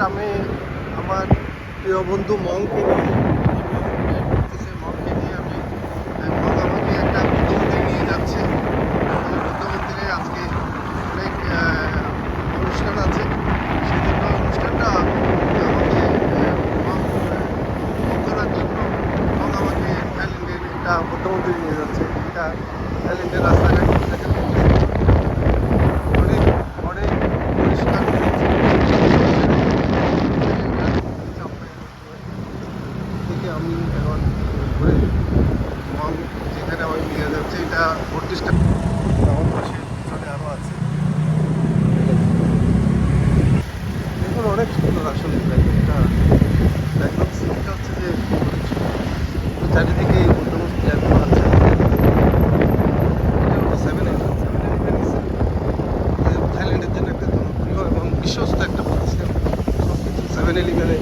আমি আমার প্রিয় বন্ধু মংকে নিয়ে ঘুরতেছে, মংকে নিয়ে আমি মং আমাকে একটা বুদ্ধ মন্দিরে নিয়ে যাচ্ছে ওই বুদ্ধ মন্দিরে আজকে অনেক আহ, অনুষ্ঠান আছে সেই জন্য অনুষ্ঠানটা আমাকে আহ, মং উপভোগ করার জন্য মং আমাকে থাইল্যান্ডের একটা বুদ্ধ মন্দিরে নিয়ে যাচ্ছে এটা থাইল্যান্ডের রাস্তাঘাট দেখেন অনেক অনেক পরিষ্কার থেকে আমি এখন ঘুরে মল যেখানে আমি নিয়ে যাচ্ছে এটা বত্রিশটা আমার পাশে পিছনে আরও আছে দেখুন অনেক সুন্দর আসলে এটা ব্যাকগ্রাউন্ড সিনটা হচ্ছে যে অনেক সুন্দর। চারিদিকে এই মোটামুটি এখনও আছে এটা হলো সেভেন এলেভেন সেভেন এলেভেন থাইল্যান্ডের জন্য একটা জনপ্রিয় এবং বিশ্বস্ত একটা প্রতিষ্ঠান সব কিছু সেভেন এলেভেনে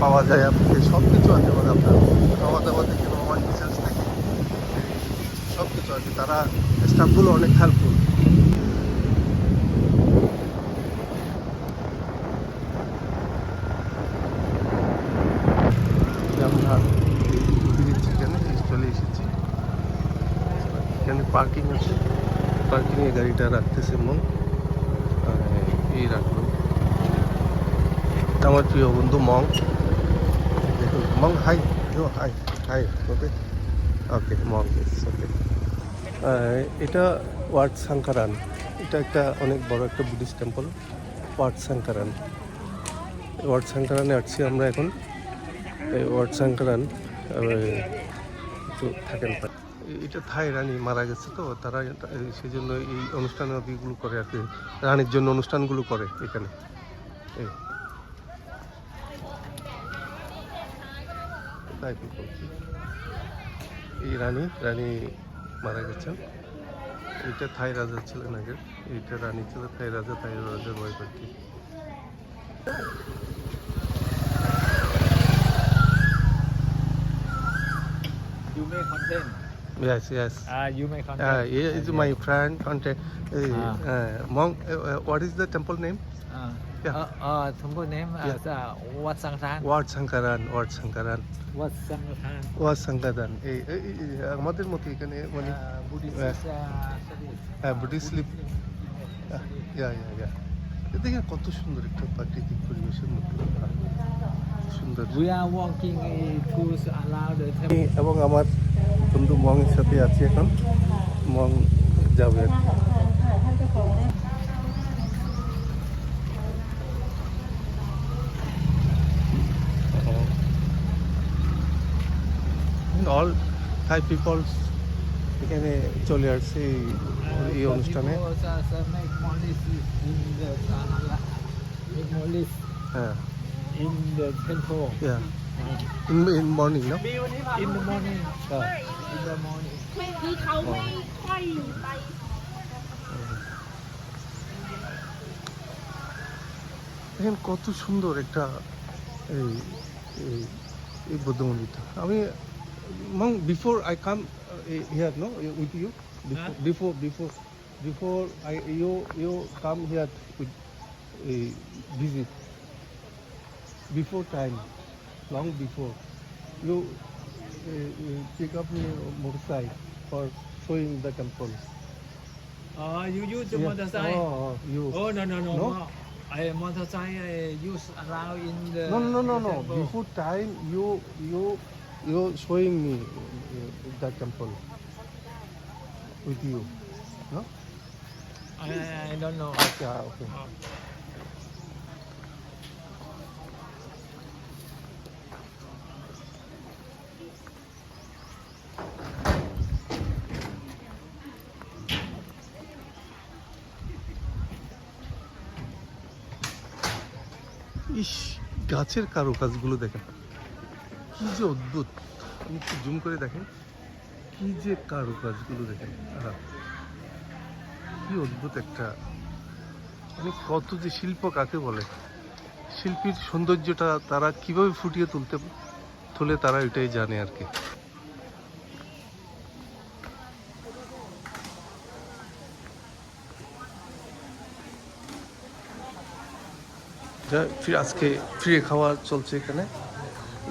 পাওয়া যায় আপনাকে সব কিছু আছে মানে আপনার খাওয়া দাওয়া থেকে মোবাইল রিচার্জ থেকে আছে, তারা স্টাফগুলো অনেক হেল্পফুল এখানে পার্কিং আছে। পার্কিংয়ে গাড়িটা রাখতেছে মন। এই রাখল। আমার প্রিয় বন্ধু মং। দেখুন Mong hi hi hi okay okay Mong okay এটা ওয়ার্ড সাংকারান। এটা একটা অনেক বড় একটা Buddhist temple Wat Sangkaran. Wat সাংকারানে আসছি আমরা এখন। এই ওয়ার্ড সাংকারান থাকেন এটা থাই রানী মারা গেছে তো, তারা সেই জন্য এই অনুষ্ঠান আদিগুলো করে আর কি, রানীর জন্য অনুষ্ঠানগুলো করে এখানে। এই রানী রানী মারা গেছেন এটা থাই রাজা ছিলেন আগে এইটা রানী ছিল থাই রাজা থাই রাজার ওয়াইফ আর কি You make content. Yes, yes. Ah, you make content. Uh, here is my friend contact. Uh, Ah. uh, monk, uh, uh, what is the temple name? Ah. Yeah. Uh, uh, temple name Yeah. uh, Wat Wat Wat Wat Wat. এই আমাদের মতো এখানে মানে Uh, uh, studies. Buddhist leap yeah yeah yeah দেখেন কত সুন্দর একটা প্রাকৃতিক পরিবেশের মধ্যে সুন্দর uh, আমি temple. এবং আমার বন্ধু মংয়ের সাথে আছি এখন মং যাবে আর কি। অল থাই পিপলস এখানে চলে আসছে এই- এই অনুষ্ঠানে People, uh, uh, make molis in the uh, ala- make molis হ্যাঁ in the temple. Yeah Uh, in in morning না in the morning. হ্যাঁ In the morning. ไม่คือเขาไม่ค่อยไป দেখেন কত সুন্দর একটা এই এই এই বৌদ্ধ মন্দিরটা আমি Mong, before I come uh, eh, here, no, eh, with you, before, huh? before, before, before I eh, you you come here with a uh, visit before time, long before you uh, pick up your motorcycle for showing the temple. Ah, uh, you use the yeah. motorcycle. Oh, oh, oh, you. Oh no no no. no? no. I motorcycle I use around in the. No no no no. no. Before time, you you you showing me uh, that temple with you. No? I, I don't know. Yeah, okay. Uh, ইস গাছের কারুকাজগুলো দেখেন কি যে অদ্ভুত। একটু zoom করে দেখেন। কি যে কারুকাজগুলো দেখেন। কি অদ্ভুত একটা মানে কত যে শিল্প কাকে বলে? শিল্পীর সৌন্দর্যটা তারা কীভাবে ফুটিয়ে তুলতে তোলে তারা এটাই জানে আর কি। যা আজকে ফ্রি খাওয়া চলছে এখানে।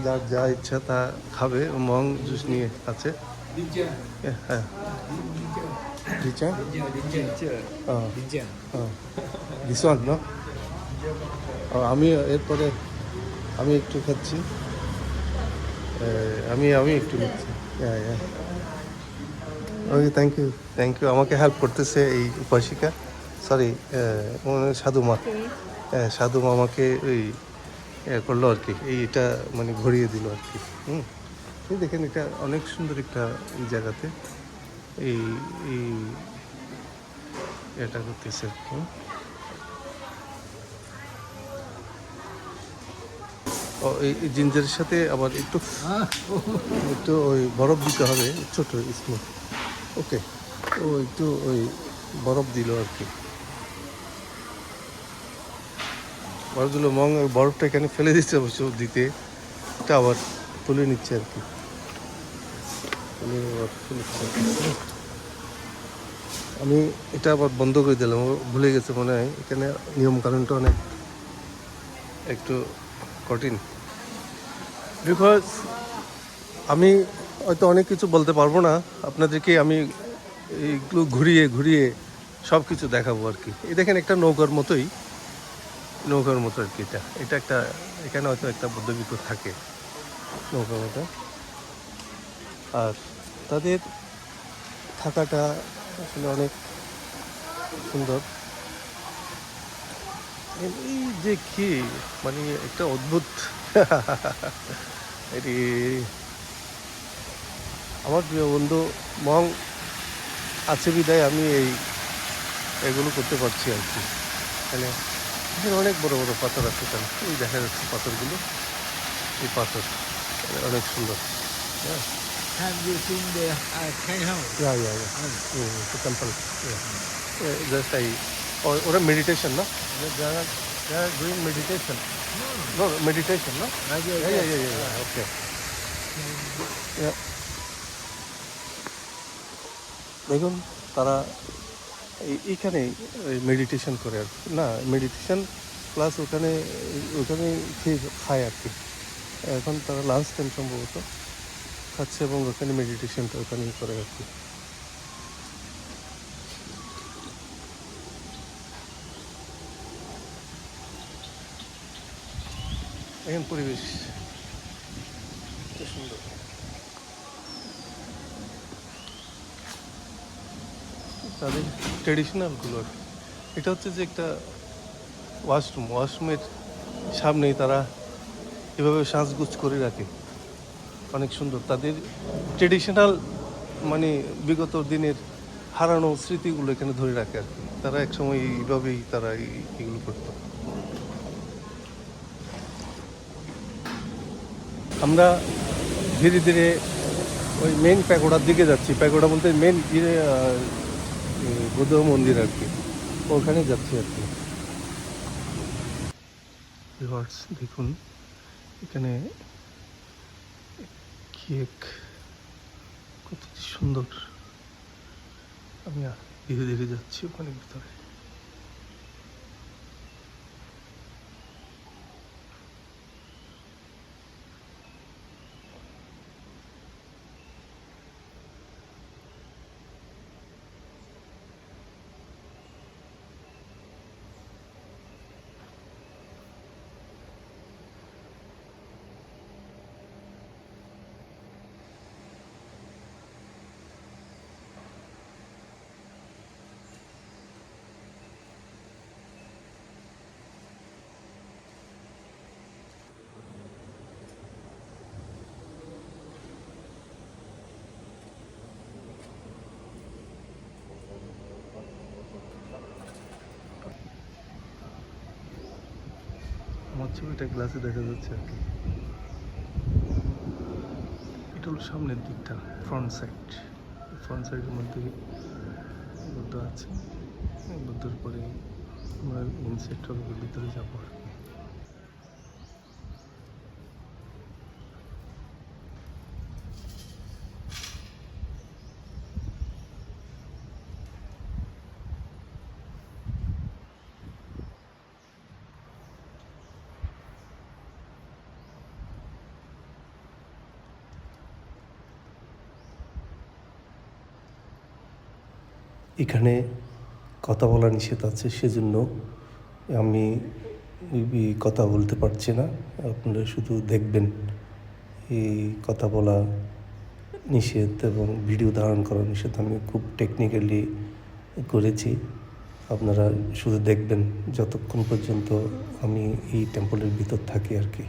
যার যা ইচ্ছা তা খাবে মং জুস নিয়ে আছে। হ্যাঁ। দিচ্ছা দিস ওয়ান না? আমি এরপরে আমি একটু খাচ্ছি। আমি আমি একটু নিচ্ছি okay thank you thank you আমাকে হেল্প করতেছে এই উপাসিকা। সরি সাধু মা হ্যাঁ, সাধু মা আমাকে ওই করল আর কি। এইটা মানে ঘুরিয়ে দিল আর কি। হুম। এই দেখেন এটা অনেক সুন্দর একটা জায়গাতে এই এই এটা করতেছে হুম ও এই এই জিঞ্জারের সাথে আবার একটু একটু ওই বরফ দিতে হবে ছোট স্মুথ। ওকে ও একটু ওই বরফ দিল আর কি। বরফ দিল মং বরফটা এখানে ফেলে দিচ্ছে অবশ্য দিতে। এটা আবার তুলে নিচ্ছে আর কি। আমি এটা আবার বন্ধ করে দিলাম ভুলে গেছে মনে হয়। এখানে নিয়মকানুনটা অনেক একটু কঠিন। বিকজ আমি হয়তো অনেক কিছু বলতে পারব না, আপনাদেরকে আমি এইগুলো ঘুরিয়ে ঘুরিয়ে সব কিছু দেখাবো আর কি। এই দেখেন একটা নৌকার মতোই। নৌকার মতো আর কি এটা। এটা একটা, এখানে হয়তো একটা বুদ্ধবিক্ষ থাকে নৌকার মতো। আর তাদের থাকাটা আসলে অনেক সুন্দর। এই যে কি মানে একটা অদ্ভুত। এটি, আমার প্রিয় বন্ধু মং আছে বিদায়, আমি এই, এগুলো করতে পারছি আর কি। মানে এখানে অনেক বড় বড় পাথর আছে এখানে। এই দেখা যাচ্ছে পাথরগুলো। এই পাথর অনেক সুন্দর। হ্যাঁ। Have you seen the uh, ওরা মেডিটেশন না মেডিটেশন নো মেডিটেশন না Right here, Yeah, yeah, yes. yeah, yeah, yeah. Okay. Yeah. দেখুন তারা এইখানে মেডিটেশন করে আর। না মেডিটেশন প্লাস ওখানে ওখানে খেয়ে খায় আর কি। এখন তারা লাঞ্চ টাইম সম্ভবত খাচ্ছে এবং ওখানে মেডিটেশনটা ওখানেই করে আর কি। এখন পরিবেশ কত সুন্দর তাদের ট্রেডিশনালগুলো আর কি। এটা হচ্ছে যে একটা ওয়াশরুম ওয়াশরুমের সামনেই তারা এভাবে সাজগুজ করে রাখে। অনেক সুন্দর। তাদের ট্রেডিশনাল মানে বিগত দিনের হারানো স্মৃতিগুলো এখানে ধরে রাখে আর কি। তারা একসময় এইভাবেই তারা এগুলো করতো। আমরা ধীরে ধীরে ওই মেন প্যাগোডার দিকে যাচ্ছি। প্যাগোডা বলতে মেন বুদ্ধ মন্দির আর কি। ওখানে যাচ্ছি আর কি। দেখুন, এখানে কেক কত সুন্দর আমি ধীরে ধীরে যাচ্ছি ওখানে ভিতরে। আমার ছবিটা গ্লাসে দেখা যাচ্ছে আর কি। এটা হলো সামনের দিকটা ফ্রন্ট সাইড ফ্রন্ট সাইডের মধ্যে বুদ্ধ আছে। বুদ্ধর পরে আমরা ইনসাইড ভিতরে যাব আর কি। এখানে কথা বলা নিষেধ আছে, সেজন্য আমি কথা বলতে পারছি না। আপনারা শুধু দেখবেন এই কথা বলা নিষেধ এবং ভিডিও ধারণ করা নিষেধ আমি খুব টেকনিক্যালি করেছি। আপনারা শুধু দেখবেন, যতক্ষণ পর্যন্ত আমি এই টেম্পলের ভিতর থাকি আর কি।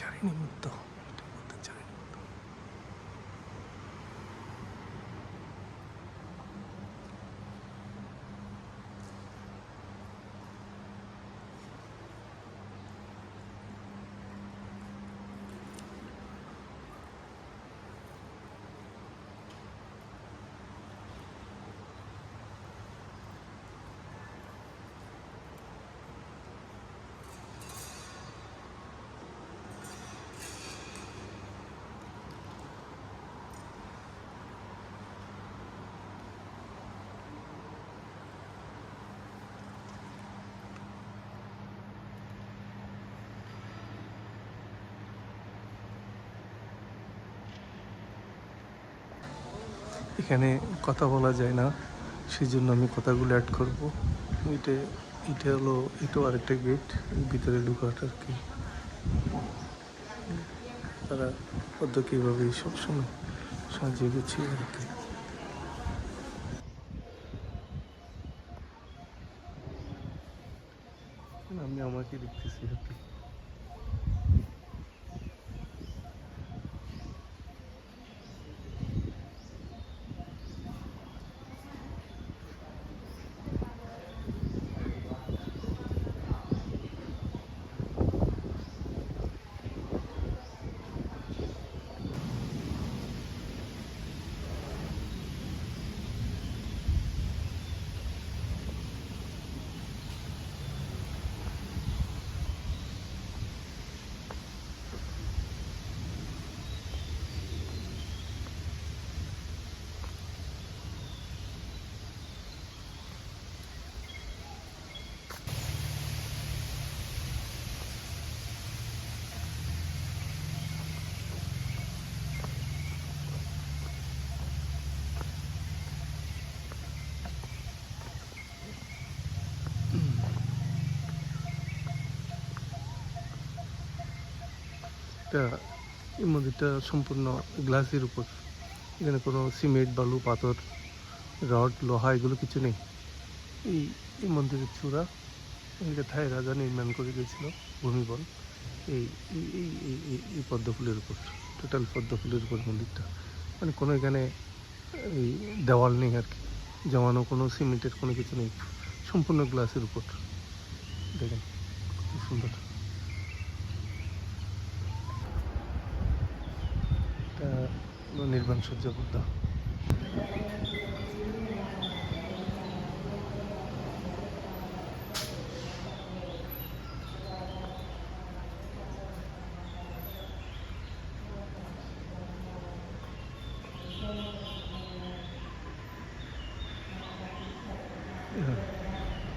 Cari ini untuk এখানে কথা বলা যায় না সেই জন্য আমি কথাগুলো অ্যাড করব। এটা এটা হলো এটাও আরেকটা গেট ভিতরে ঢুকাটা আর কি। তারা পদ্ধতি এভাবে সবসময় সাজিয়ে গুছিয়ে আর কি। আমি আমাকে দেখতেছি আর কি। এটা এই মন্দিরটা সম্পূর্ণ গ্লাসের উপর। এখানে কোনো সিমেন্ট, বালু, পাথর, রড, লোহা এগুলো কিছু নেই। এই এই মন্দিরের চূড়া এদিকে থাই রাজা নির্মাণ করে গেছিল ভূমিবল। এই এই এই এই উপর টোটাল পদ্মফুলের উপর মন্দিরটা। মানে কোনো এখানে এই দেওয়াল নেই আর কি। জমানো কোনো সিমেন্টের কোনো কিছু নেই। সম্পূর্ণ গ্লাসের উপর। দেখেন, খুব সুন্দর এটা হলো নির্বাণ সূর্য বুদ্ধ।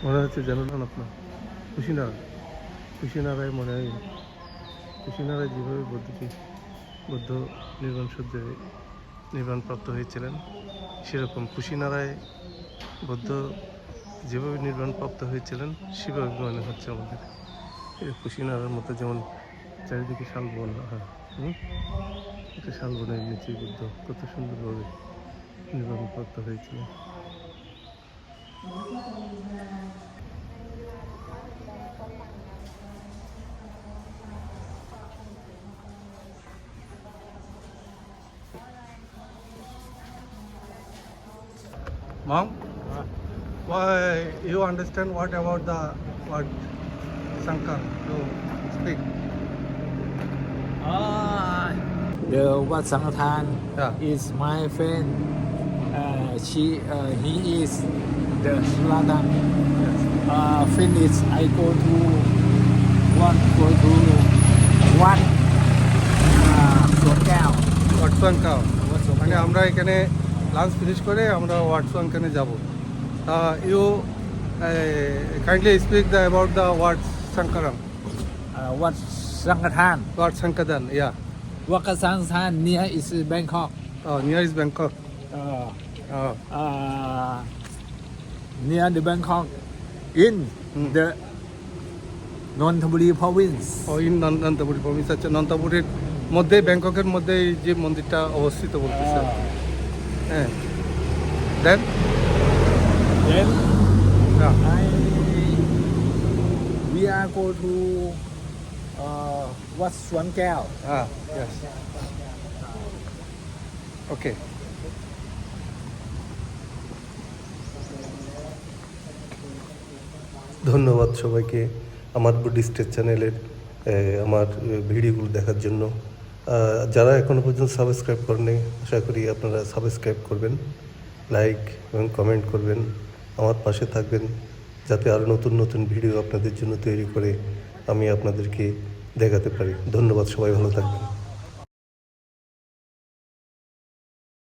মনে হচ্ছে জানেন না আপনার কুশিনারা কুশিনারায় মনে হয়। কুশিনারায় যেভাবে বুদ্ধটি বুদ্ধ নির্বাণ সূর্যে নির্বাণ প্রাপ্ত হয়েছিলেন। সেরকম কুশিনারায় বুদ্ধ যেভাবে নির্বাণ প্রাপ্ত হয়েছিলেন, সেভাবে মনে হচ্ছে আমাদের। এই কুশিনারার মতো যেমন চারিদিকে শালবন হ্যাঁ হুম? একটা শালবনের নিচে বুদ্ধ কত সুন্দরভাবে নির্বাণ প্রাপ্ত হয়েছিলেন। Mom, why you understand what about the what Sankar to speak? Ah, the Wat Sangatan Yeah. is my friend. Uh, she, uh, he is the Sultan. Yes. Uh, finish, I go to one, go to one. Uh, Sokal. ওয়াটসোয়ানকাও Wat Sokal. মানে আমরা এখানে lunch finish করে আমরা ওয়াটসোয়ানকানে যাব তা you kindly speak the about the Wat Sangkaram Wat Sangatan. Wat Sangkadan yeah near is Bangkok. Near is Bangkok Uh, uh, near the Bangkok in Hmm. the Nonthaburi province. ও in Nonthaburi province আচ্ছা নন্তাপুরের মধ্যে ব্যাংককের মধ্যে যে মন্দিরটা অবস্থিত বলতেছে Uh, হ্যাঁ দেন then হ্যাঁ I we are go to uh, Wat Suan Keo. Ah, yes. Okay. ধন্যবাদ সবাইকে আমার বুদ্ধিস্টের চ্যানেলের আমার ভিডিওগুলো দেখার জন্য যারা এখনও পর্যন্ত সাবস্ক্রাইব করেনি আশা করি আপনারা সাবস্ক্রাইব করবেন লাইক এবং কমেন্ট করবেন, আমার পাশে থাকবেন, যাতে আরও নতুন নতুন ভিডিও আপনাদের জন্য তৈরি করে আমি আপনাদেরকে দেখাতে পারি। ধন্যবাদ, সবাই ভালো থাকবেন।